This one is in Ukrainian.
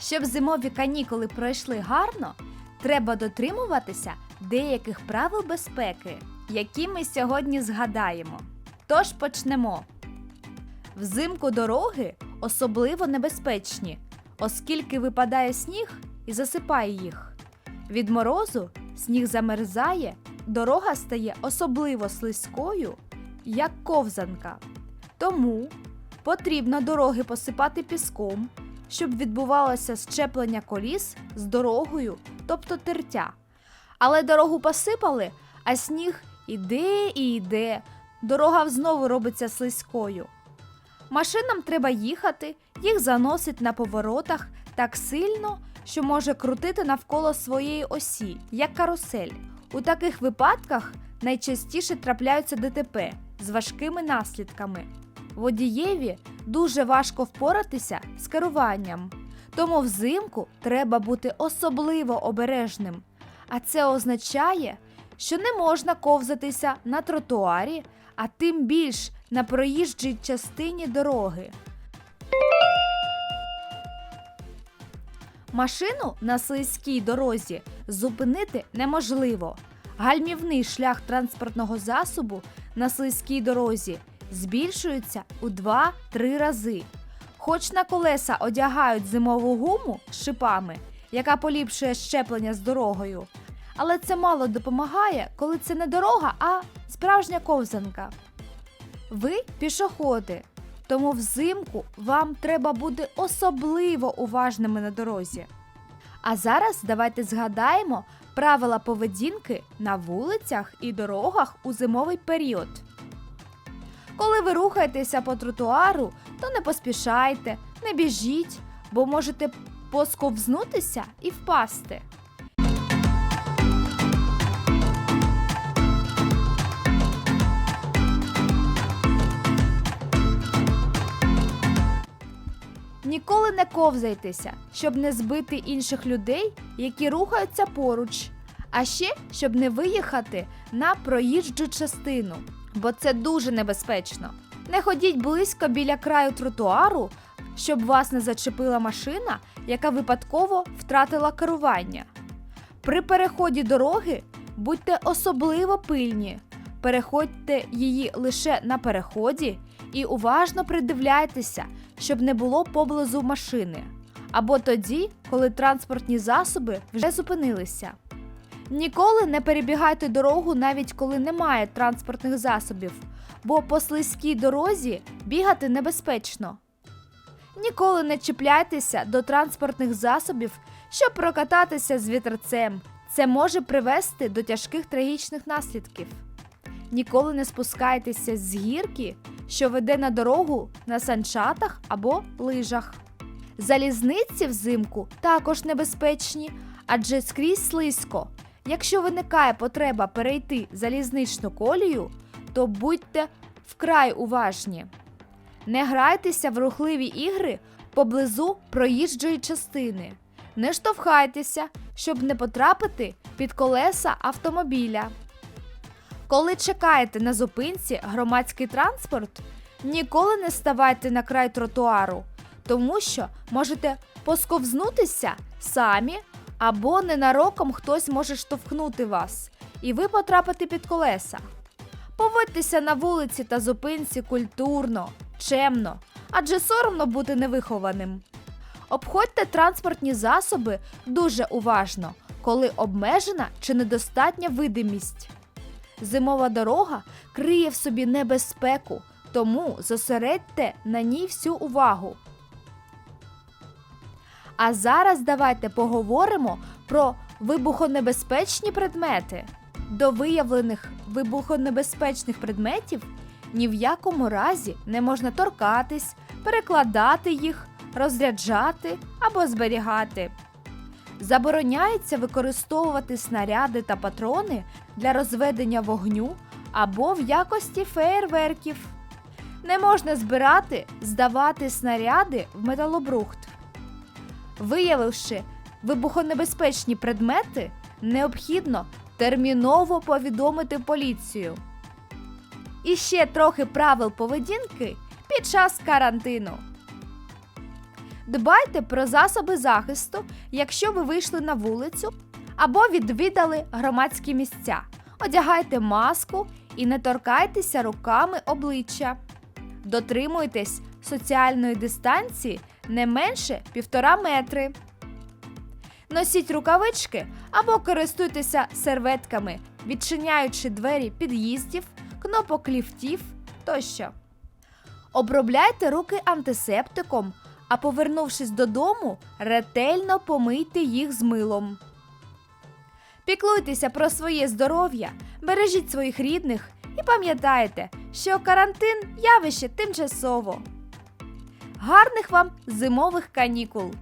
Щоб зимові канікули пройшли гарно, треба дотримуватися деяких правил безпеки, які ми сьогодні згадаємо. Тож почнемо. Взимку дороги особливо небезпечні, оскільки випадає сніг і засипає їх. Від морозу сніг замерзає, дорога стає особливо слизькою, як ковзанка. Тому потрібно дороги посипати піском, щоб відбувалося щеплення коліс з дорогою, тобто тертя. Але дорогу посипали, а сніг іде і йде, дорога знову робиться слизькою. Машинам треба їхати, їх заносить на поворотах так сильно, що може крутити навколо своєї осі, як карусель. У таких випадках найчастіше трапляються ДТП з важкими наслідками. Водієві дуже важко впоратися з керуванням, тому взимку треба бути особливо обережним. А це означає, що не можна ковзатися на тротуарі, а тим більш на проїжджій частині дороги. Машину на слизькій дорозі зупинити неможливо. Гальмівний шлях транспортного засобу на слизькій дорозі збільшується у 2-3 рази. Хоч на колеса одягають зимову гуму з шипами, яка поліпшує щеплення з дорогою, але це мало допомагає, коли це не дорога, а справжня ковзанка. Ви пішоходи, тому взимку вам треба бути особливо уважними на дорозі. А зараз давайте згадаємо правила поведінки на вулицях і дорогах у зимовий період. Коли ви рухаєтеся по тротуару, то не поспішайте, не біжіть, бо можете посковзнутися і впасти. Ніколи не ковзайтеся, щоб не збити інших людей, які рухаються поруч, а ще щоб не виїхати на проїжджу частину, бо це дуже небезпечно. Не ходіть близько біля краю тротуару, щоб вас не зачепила машина, яка випадково втратила керування. При переході дороги будьте особливо пильні. Переходьте її лише на переході і уважно придивляйтеся, щоб не було поблизу машини. Або тоді, коли транспортні засоби вже зупинилися. Ніколи не перебігайте дорогу, навіть коли немає транспортних засобів, бо по слизькій дорозі бігати небезпечно. Ніколи не чіпляйтеся до транспортних засобів, щоб прокататися з вітерцем. Це може привести до тяжких трагічних наслідків. Ніколи не спускайтеся з гірки, що веде на дорогу на санчатах або лижах. Залізниці взимку також небезпечні, адже скрізь слизько. Якщо виникає потреба перейти залізничну колію, то будьте вкрай уважні. Не грайтеся в рухливі ігри поблизу проїжджої частини. Не штовхайтеся, щоб не потрапити під колеса автомобіля. Коли чекаєте на зупинці громадський транспорт, ніколи не ставайте на край тротуару, тому що можете посковзнутися самі або ненароком хтось може штовхнути вас, і ви потрапите під колеса. Поводьтеся на вулиці та зупинці культурно, чемно, адже соромно бути невихованим. Обходьте транспортні засоби дуже уважно, коли обмежена чи недостатня видимість. Зимова дорога криє в собі небезпеку, тому зосередьте на ній всю увагу. А зараз давайте поговоримо про вибухонебезпечні предмети. До виявлених вибухонебезпечних предметів ні в якому разі не можна торкатись, перекладати їх, розряджати або зберігати. Забороняється використовувати снаряди та патрони для розведення вогню або в якості феєрверків. Не можна збирати, здавати снаряди в металобрухт. Виявивши вибухонебезпечні предмети, необхідно терміново повідомити поліцію. І ще трохи правил поведінки під час карантину. Дбайте про засоби захисту, якщо ви вийшли на вулицю або відвідали громадські місця. Одягайте маску і не торкайтеся руками обличчя. Дотримуйтесь соціальної дистанції не менше півтора метри. Носіть рукавички або користуйтеся серветками, відчиняючи двері під'їздів, кнопок ліфтів тощо. Обробляйте руки антисептиком, а повернувшись додому, ретельно помийте їх з милом. Піклуйтеся про своє здоров'я, бережіть своїх рідних і пам'ятайте, що карантин явище тимчасово. Гарних вам зимових канікул!